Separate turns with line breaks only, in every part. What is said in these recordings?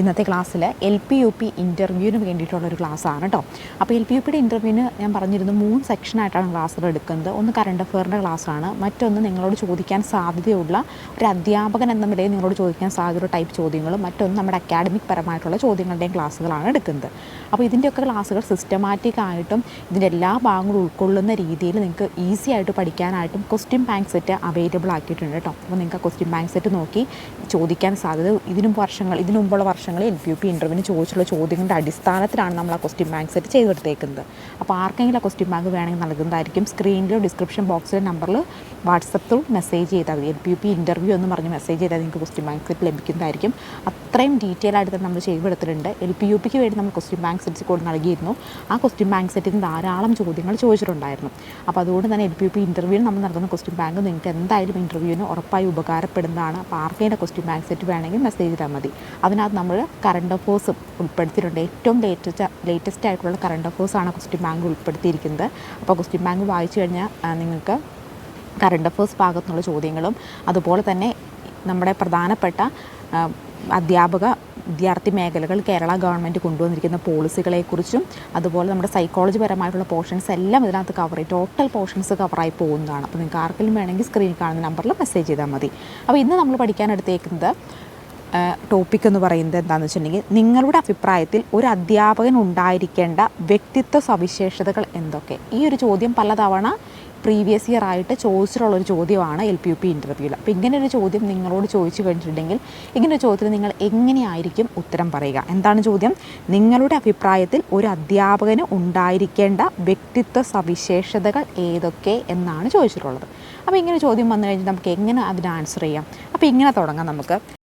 ഇന്നത്തെ ക്ലാസ്സിൽ L P U P ഇന്റർവ്യൂവിന് വേണ്ടിയിട്ടുള്ളൊരു ക്ലാസ്സാണ് കേട്ടോ അപ്പോൾ എൽ പി യു പിയുടെ ഇന്റർവ്യൂവിന് ഞാൻ പറഞ്ഞിരുന്നു മൂന്ന് സെക്ഷനായിട്ടാണ് ക്ലാസ്സുകൾ എടുക്കുന്നത്. ഒന്ന് കറണ്ട് അഫെയറിന്റെ ക്ലാസ്സാണ്. മറ്റൊന്ന് നിങ്ങളോട് ചോദിക്കാൻ സാധ്യതയുള്ള ഒരു അധ്യാപകൻ എന്ന നിലയിൽ നിങ്ങളോട് ചോദിക്കാൻ സാധ്യതയുള്ള ടൈപ്പ് ചോദ്യങ്ങളും മറ്റൊന്ന് നമ്മുടെ അക്കാഡമിക് പരമായിട്ടുള്ള ചോദ്യങ്ങളുടെയും ക്ലാസ്സുകളാണ് എടുക്കുന്നത്. അപ്പോൾ ഇതിന്റെയൊക്കെ ക്ലാസ്സുകൾ സിസ്റ്റമാറ്റിക് ആയിട്ടും ഇതിന്റെ എല്ലാ ഭാഗങ്ങളും ഉൾക്കൊള്ളുന്ന രീതിയിൽ നിങ്ങൾക്ക് ഈസി ആയിട്ട് പഠിക്കാനായിട്ടും ക്വസ്റ്റ്യൻ ബാങ്ക് സെറ്റ് അവൈലബിൾ ആക്കിയിട്ടുണ്ട് കേട്ടോ അപ്പോൾ നിങ്ങൾക്ക് ക്വസ്റ്റ്യൻ ബാങ്ക് സെറ്റ് നോക്കി ചോദിക്കാൻ സാധ്യത ഇതിനും വർഷങ്ങൾ ഇതിനു മുമ്പുള്ള വർഷങ്ങളിൽ എൽ പി യു പി ഇന്റർവ്യൂവിന് ചോദിച്ചുള്ള ചോദ്യങ്ങളുടെ അടിസ്ഥാനത്തിലാണ് നമ്മൾ ആ ക്വസ്റ്റ്യൻ ബാങ്ക് സെറ്റ് ചെയ്തെടുത്തേക്കുന്നത്. അപ്പോൾ ആർക്കെങ്കിലും ആ ക്വസ്റ്റ്യൻ ബാങ്ക് വേണമെങ്കിൽ നൽകുന്നതായിരിക്കും. സ്ക്രീനിലോ ഡിസ്ക്രിപ്ഷൻ ബോക്സിലെ നമ്പറിൽ വാട്സപ്പിൽ മെസ്സേജ് ചെയ്താൽ മതി. L P U P interview എന്ന് പറഞ്ഞ് മെസ്സേജ് ചെയ്താൽ നിങ്ങൾക്ക് ക്വസ്റ്റ്യൻ ബാങ്ക് സെറ്റ് ലഭിക്കുന്നതായിരിക്കും. അത്രയും ഡീറ്റെയിൽ ആയിട്ട് നമ്മൾ ചെയ്തെടുത്തിട്ടുണ്ട്. എൽ പി യു പിക്ക് വേണ്ടി നമ്മൾ ക്വസ്റ്റ്യൻ ബാങ്ക് സെറ്റ് കോഡ് നൽകിയിരുന്നു. ആ ക്വസ്റ്റ്യൻ ബാങ്ക് സെറ്റിൽ നിന്ന് ധാരാളം ചോദ്യങ്ങൾ ചോദിച്ചിട്ടുണ്ടായിരുന്നു. അപ്പോൾ അതുകൊണ്ട് തന്നെ എൽ പി യു പി ഇന്റർവ്യൂവിന് നമ്മൾ നൽകുന്ന ക്വസ്റ്റ്യൻ ബാങ്ക് നിങ്ങൾക്ക് എന്തായാലും ഇന്റർവ്യൂവിന് ഉറപ്പായി ഉപകാരപ്പെടുന്നതാണ്. അപ്പോൾ ആർക്കെങ്കിലും ക്വസ്റ്റ്യൻ ബാങ്ക് സെറ്റ് വേണമെങ്കിൽ മെസ്സേജ് ചെയ്താൽ മതി. അതിനകത്ത് നമ്മൾ കറണ്ട് അഫേഴ്സും ഉൾപ്പെടുത്തിയിട്ടുണ്ട്. ഏറ്റവും ലേറ്റസ്റ്റ് ലേറ്റസ്റ്റ് ആയിട്ടുള്ള കറണ്ട് അഫേഴ്സാണ് ക്വസ്റ്റ്യൻ ബാങ്ക് ഉൾപ്പെടുത്തിയിരിക്കുന്നത്. അപ്പോൾ ക്വസ്റ്റ്യൻ ബാങ്ക് വായിച്ചു കഴിഞ്ഞാൽ നിങ്ങൾക്ക് കറണ്ട് അഫേഴ്സ് ഭാഗത്തുനിന്നുള്ള ചോദ്യങ്ങളും അതുപോലെ തന്നെ നമ്മുടെ പ്രധാനപ്പെട്ട അധ്യാപക വിദ്യാർത്ഥി മേഖലകൾ കേരള ഗവൺമെന്റ് കൊണ്ടുവന്നിരിക്കുന്ന പോളിസികളെക്കുറിച്ചും അതുപോലെ നമ്മുടെ സൈക്കോളജി പരമായിട്ടുള്ള പോർഷൻസ് എല്ലാം ഇതിനകത്ത് കവർ ചെയ്യും ടോട്ടൽ പോർഷൻസ് കവറായി പോകുന്നതാണ്. അപ്പോൾ നിങ്ങൾക്ക് ആർക്കെങ്കിലും വേണമെങ്കിൽ സ്ക്രീനിൽ കാണുന്ന നമ്പറിൽ മെസ്സേജ് ചെയ്താൽ മതി. അപ്പോൾ ഇന്ന് നമ്മൾ പഠിക്കാൻ എടുത്തേക്കുന്നത് ടോപ്പിക് എന്ന് പറയുന്നത് എന്താണെന്ന് വെച്ചിട്ടുണ്ടെങ്കിൽ നിങ്ങളുടെ അഭിപ്രായത്തിൽ ഒരു അധ്യാപകൻ ഉണ്ടായിരിക്കേണ്ട വ്യക്തിത്വ സവിശേഷതകൾ എന്തൊക്കെ? ഈ ഒരു ചോദ്യം പലതവണ പ്രീവിയസ് ഇയർ ആയിട്ട് ചോദിച്ചിട്ടുള്ളൊരു ചോദ്യമാണ് എൽ പി യു പി ഇന്റർവ്യൂവിൽ അപ്പോൾ ഇങ്ങനെ ഒരു ചോദ്യം നിങ്ങളോട് ചോദിച്ചു കഴിഞ്ഞിട്ടുണ്ടെങ്കിൽ ഇങ്ങനെ ഒരു ചോദ്യത്തിന് നിങ്ങൾ എങ്ങനെയായിരിക്കും ഉത്തരം പറയുക? എന്താണ് ചോദ്യം? നിങ്ങളുടെ അഭിപ്രായത്തിൽ ഒരു അധ്യാപകന് ഉണ്ടായിരിക്കേണ്ട വ്യക്തിത്വ സവിശേഷതകൾ ഏതൊക്കെ എന്നാണ് ചോദിച്ചിട്ടുള്ളത്. അപ്പോൾ ഇങ്ങനെ ചോദ്യം വന്നു കഴിഞ്ഞാൽ നമുക്ക് എങ്ങനെ അതിന് ആൻസർ ചെയ്യാം? അപ്പോൾ ഇങ്ങനെ തുടങ്ങാം നമുക്ക്.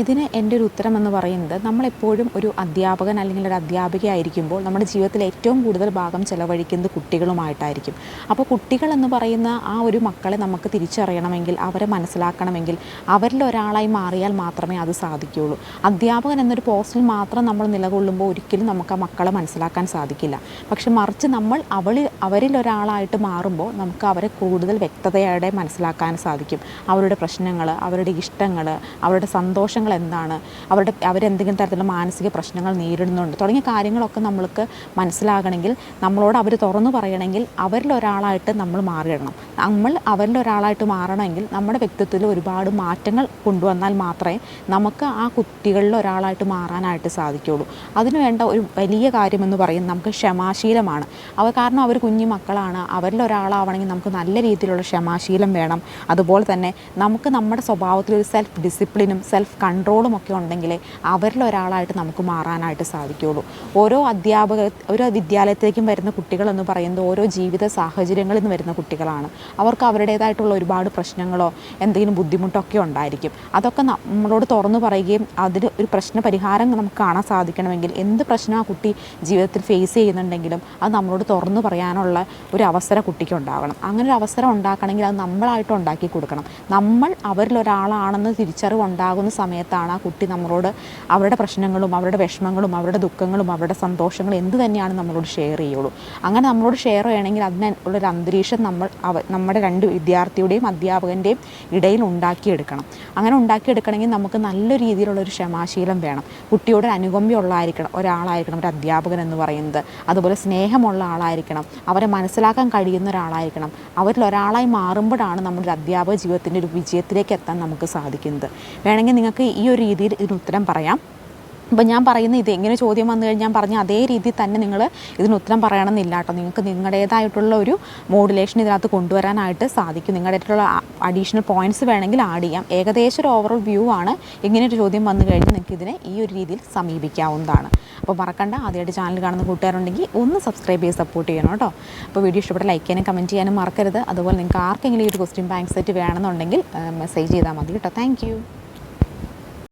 ഇതിന് എന്റെ ഒരു ഉത്തരം എന്ന് പറയുന്നത് നമ്മളെപ്പോഴും ഒരു അധ്യാപകൻ അല്ലെങ്കിൽ ഒരു അധ്യാപികയായിരിക്കുമ്പോൾ നമ്മുടെ ജീവിതത്തിൽ ഏറ്റവും കൂടുതൽ ഭാഗം ചെലവഴിക്കുന്നത് കുട്ടികളുമായിട്ടായിരിക്കും. അപ്പോൾ കുട്ടികൾ എന്ന് പറയുന്ന ആ ഒരു മക്കളെ നമുക്ക് തിരിച്ചറിയണമെങ്കിൽ അവരെ മനസ്സിലാക്കണമെങ്കിൽ അവരിൽ ഒരാളായി മാറിയാൽ മാത്രമേ അത് സാധിക്കുകയുള്ളൂ. അധ്യാപകൻ എന്നൊരു പോസ്റ്റിൽ മാത്രം നമ്മൾ നിലകൊള്ളുമ്പോൾ ഒരിക്കലും നമുക്ക് ആ മക്കളെ മനസ്സിലാക്കാൻ സാധിക്കില്ല. പക്ഷെ മറിച്ച് നമ്മൾ അവളിൽ അവരിൽ ഒരാളായിട്ട് മാറുമ്പോൾ നമുക്ക് അവരെ കൂടുതൽ വ്യക്തതയോടെ മനസ്സിലാക്കാൻ സാധിക്കും. അവരുടെ പ്രശ്നങ്ങൾ അവരുടെ ഇഷ്ടങ്ങൾ അവരുടെ സന്തോഷങ്ങൾ എന്താണ് അവരുടെ അവരെന്തെങ്കിലും തരത്തിലുള്ള മാനസിക പ്രശ്നങ്ങൾ നേരിടുന്നുണ്ട്. തുടങ്ങിയ കാര്യങ്ങളൊക്കെ നമ്മൾക്ക് മനസ്സിലാകണമെങ്കിൽ നമ്മളോട് അവർ തുറന്നു പറയണമെങ്കിൽ അവരിൽ ഒരാളായിട്ട് നമ്മൾ മാറിയിടണം. നമ്മൾ അവരിൽ ഒരാളായിട്ട് മാറണമെങ്കിൽ നമ്മുടെ വ്യക്തിത്വത്തിൽ ഒരുപാട് മാറ്റങ്ങൾ കൊണ്ടുവന്നാൽ മാത്രമേ നമുക്ക് ആ കുട്ടികളിൽ ഒരാളായിട്ട് മാറാനായിട്ട് സാധിക്കുകയുള്ളൂ. അതിനുവേണ്ട ഒരു വലിയ കാര്യമെന്ന് പറയുന്നത് നമുക്ക് ക്ഷമാശീലമാണ്. അവ കാരണം അവർ കുഞ്ഞു മക്കളാണ്. അവരിൽ ഒരാളാവണമെങ്കിൽ നമുക്ക് നല്ല രീതിയിലുള്ള ക്ഷമാശീലം വേണം. അതുപോലെ തന്നെ നമുക്ക് നമ്മുടെ സ്വഭാവത്തിൽ ഒരു സെൽഫ് ഡിസിപ്ലിനും സെൽഫ് കൺട്രോളും ഒക്കെ ഉണ്ടെങ്കിലേ അവരിൽ ഒരാളായിട്ട് നമുക്ക് മാറാനായിട്ട് സാധിക്കുകയുള്ളൂ ഓരോ അധ്യാപക ഓരോ വിദ്യാലയത്തിലേക്കും വരുന്ന കുട്ടികളെന്ന് പറയുന്നത് ഓരോ ജീവിത സാഹചര്യങ്ങളിൽ നിന്ന് വരുന്ന കുട്ടികളാണ്. അവർക്ക് അവരുടേതായിട്ടുള്ള ഒരുപാട് പ്രശ്നങ്ങളോ എന്തെങ്കിലും ബുദ്ധിമുട്ടൊക്കെ ഉണ്ടായിരിക്കും. അതൊക്കെ നമ്മളോട് തുറന്നു പറയുകയും അതിൽ ഒരു പ്രശ്ന പരിഹാരം നമുക്ക് കാണാൻ സാധിക്കണമെങ്കിൽ എന്ത് പ്രശ്നം ആ കുട്ടി ജീവിതത്തിൽ ഫേസ് ചെയ്യുന്നുണ്ടെങ്കിലും അത് നമ്മളോട് തുറന്നു പറയാനുള്ള ഒരു അവസരം കുട്ടിക്ക് ഉണ്ടാകണം അങ്ങനെ ഒരു അവസരം ഉണ്ടാക്കണമെങ്കിൽ അത് നമ്മളായിട്ട് ഉണ്ടാക്കി കൊടുക്കണം. നമ്മൾ അവരിൽ ഒരാളാണെന്ന് തിരിച്ചറിവ് ഉണ്ടാകുന്ന സമയത്താണ് ആ കുട്ടി നമ്മളോട് അവരുടെ പ്രശ്നങ്ങളും അവരുടെ വിഷമങ്ങളും അവരുടെ ദുഃഖങ്ങളും അവരുടെ സന്തോഷങ്ങളും എന്ത് തന്നെയാണ് നമ്മളോട് ഷെയർ ചെയ്യുള്ളൂ. അങ്ങനെ നമ്മളോട് ഷെയർ ചെയ്യണമെങ്കിൽ അതിനുള്ളൊരു അന്തരീക്ഷം നമ്മൾ അവ നമ്മുടെ രണ്ട് വിദ്യാർത്ഥിയുടെയും അധ്യാപകന്റെയും ഇടയിൽ ഉണ്ടാക്കിയെടുക്കണം. അങ്ങനെ ഉണ്ടാക്കിയെടുക്കണമെങ്കിൽ നമുക്ക് നല്ല രീതിയിലുള്ള ഒരു ക്ഷമാശീലം വേണം. കുട്ടിയോട് ഒരു അനുകമ്പയുള്ളതായിരിക്കണം. ഒരാളായിരിക്കണം ഒരു അധ്യാപകൻ എന്ന് പറയുന്നത്. അതുപോലെ സ്നേഹമുള്ള ആളായിരിക്കണം. അവരെ മനസ്സിലാക്കാൻ കഴിയുന്ന ഒരാളായിരിക്കണം. അവരിൽ ഒരാളായി മാറുമ്പോഴാണ് നമ്മുടെ അധ്യാപക ജീവിതത്തിന്റെ ഒരു വിജയത്തിലേക്ക് എത്താൻ നമുക്ക് സാധിക്കുന്നത്. വേണമെങ്കിൽ നിങ്ങൾക്ക് ഈ ഒരു രീതിയിൽ ഇതിന് ഉത്തരം പറയാം. അപ്പോൾ ഞാൻ പറയുന്ന ഇത് എങ്ങനെ ചോദ്യം വന്നു കഴിഞ്ഞാൽ ഞാൻ പറഞ്ഞ അതേ രീതിയിൽ തന്നെ നിങ്ങൾ ഇതിന് ഉത്തരം പറയണമെന്നില്ല കേട്ടോ. നിങ്ങൾക്ക് നിങ്ങളുടേതായിട്ടുള്ള ഒരു മോഡുലേഷൻ ഇതിനകത്ത് കൊണ്ടുവരാനായിട്ട് സാധിക്കും. നിങ്ങളുടേതായിട്ടുള്ള അഡീഷണൽ പോയിന്റ്സ് വേണമെങ്കിൽ ആഡ് ചെയ്യാം. ഏകദേശം ഒരു ഓവറോൾ വ്യൂ ആണ്. ഇങ്ങനെ ഒരു ചോദ്യം വന്നു കഴിഞ്ഞാൽ നിങ്ങൾക്ക് ഇതിനെ ഈ ഒരു രീതിയിൽ സമീപിക്കാവുന്നതാണ്. അപ്പോൾ മറക്കണ്ട. ആദ്യമായിട്ട് ചാനൽ കാണുന്ന കൂട്ടുകാരുണ്ടെങ്കിൽ ഒന്ന് സബ്സ്ക്രൈബ് ചെയ്ത് സപ്പോർട്ട് ചെയ്യണം കേട്ടോ. അപ്പോൾ വീഡിയോ ഇഷ്ടപ്പെട്ട ലൈക്ക് ചെയ്യാനും കമന്റ് ചെയ്യാനും മറക്കരുത്. അതുപോലെ നിങ്ങൾക്ക് ആർക്കെങ്കിലും ഈ ഒരു ക്വസ്റ്റ്യൻ ബാങ്ക് സെറ്റ് വേണമെന്നുണ്ടെങ്കിൽ മെസ്സേജ് ചെയ്താൽ മതി കേട്ടോ. താങ്ക്